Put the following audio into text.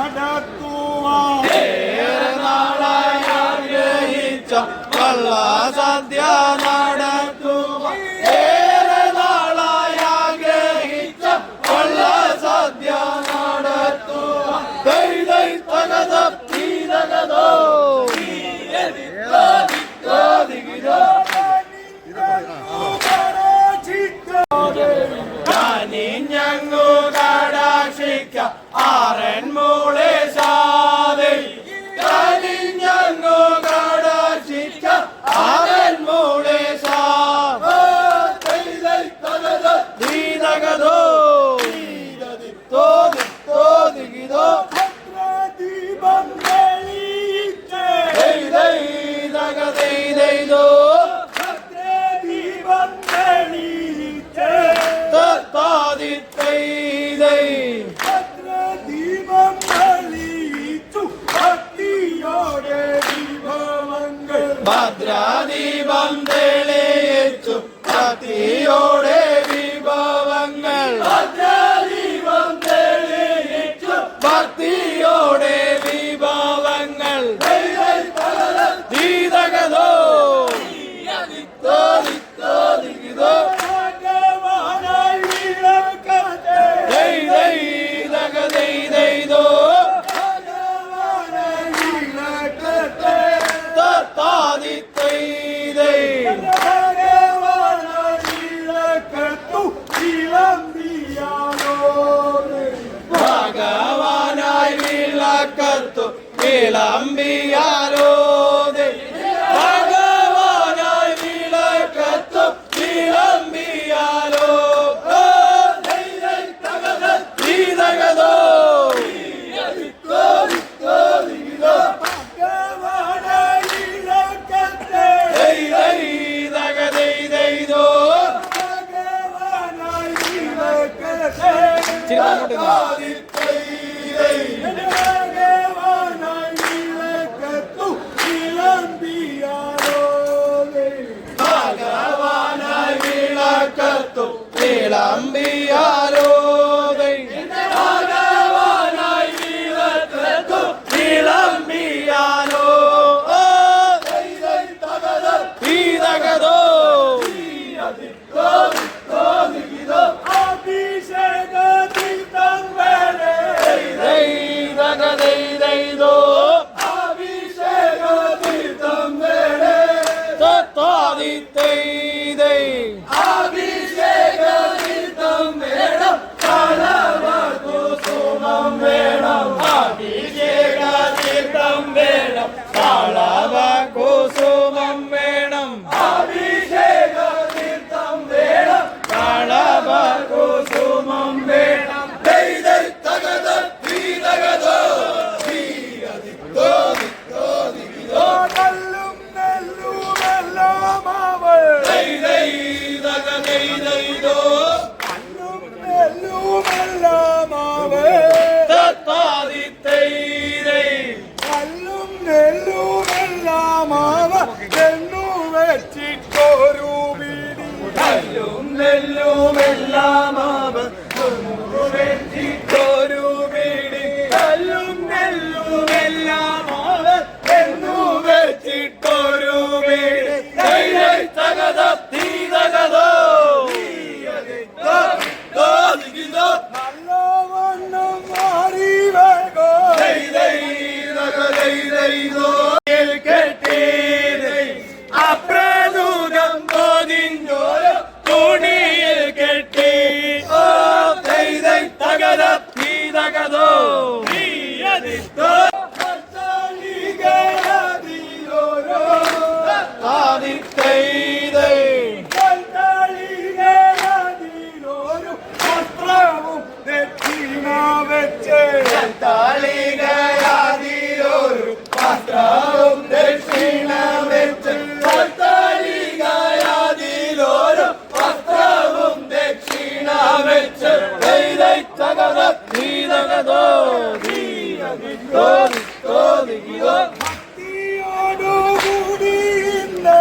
I'm not Dadaku. ഭദ്രാദീപം തെളിയിച്ചു കത്തിയോടെ വിഭവങ്ങൾ. ഭദ്രാ ചേർത്തു വിളമ്പിയാലോതെ ഭഗവാനായി വിളക്കത്തു. വിളമ്പിയാലോ ഗീതകതോ ചിരി അങ്ങോട്ട് Hey! Lord. pra ഭക്തിയോടുകൂടി ഇന്ന്